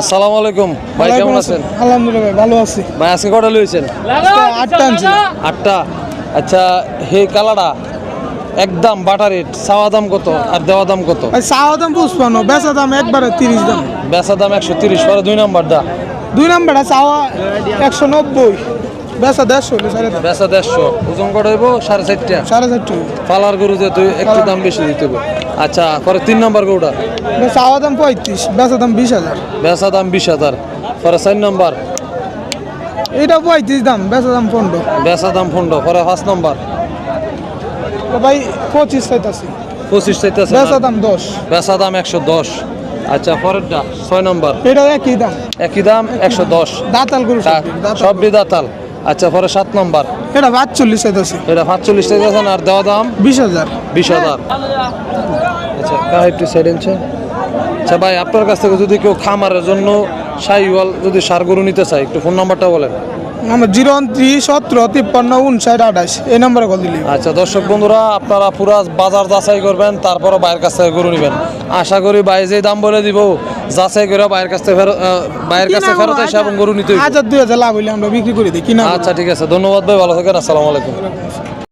আসসালামু আলাইকুম। ভাই কেমন আছেন? আলহামদুলিল্লাহ ভালো আছি। ভাই আজকে কটা লইছেন আটটা আনছি আটটা? আচ্ছা হে কালাডা একদম বাটার রেট চাওয়া দাম কত আর দেওয়া দাম কত? চাওয়া দাম পুষ্পান্ন বেচা দাম একবারে তিরিশ দাম। বেচা দাম একশো তিরিশ পরে দুই নাম্বার দা দুই নাম্বারটা চাওয়া একশো নব্বই। বেচা দেড়শো বেচা দেড়শো। ওজন কটা হইব? সাড়ে চারটা। সাড়ে চারটে। পালার গরু একটু দাম বেশি দিতে হবে। আচ্ছা পরে তিন নাম্বার গরুটা? চাওয়া দাম পঁয়ত্রিশ বেচা দাম বিশ হাজার। বেচা দাম বিশ হাজার। পরে চার নাম্বার? এটা পঁয়ত্রিশ দাম বেচা দাম পনেরো। বেচা দাম পনেরো পরে পাঁচ নাম্বার? ভাই পঁচিশ চাইতাছি। পঁচিশ চাইতেছে বেচা দাম দশ। বেচা দাম একশো দশ। আচ্ছা পরেরটা ছয় নম্বর? এটা একই দাম। একই দাম একশো দশ। দাতাল গরু সবটি, দাতাল সব দাতাল? আচ্ছা পরে সাত নম্বর। এটা পাঁচচল্লিশ চাইতাছি। এটা পাঁচচল্লিশ চাইতেছেন আর দেওয়া দাম? বিশ হাজার। বিশ হাজার। আচ্ছা কাহ একটু সাইড আনছে আচ্ছা ভাই আপনার কাছ থেকে যদি কেউ খামারের জন্য সাইওয়াল যদি সার গরু নিতে চায় একটু ফোন নাম্বারটা বলেন। আমার জিরো ত্রিশ সতেরো তিপ্পান্ন উনষাট আঠাশ এই নাম্বারে কল দিলি। আচ্ছা দর্শক বন্ধুরা আপনারা পুরা বাজার যাচাই করবেন তারপরে বাইরের কাছ থেকে গরু নেবেন। আশা করি ভাই যে দাম বলে দিব যাচাই করে বাইরের কাছ থেকে ফেরত বাইরের কাছে ফেরত এসে এবং গরু নিতে হাজার দুই হাজার লাভ হইলে আমরা বিক্রি করে দিই। কিনা আচ্ছা ঠিক আছে। ধন্যবাদ ভাই ভালো থাকেন। আসসালামু আলাইকুম।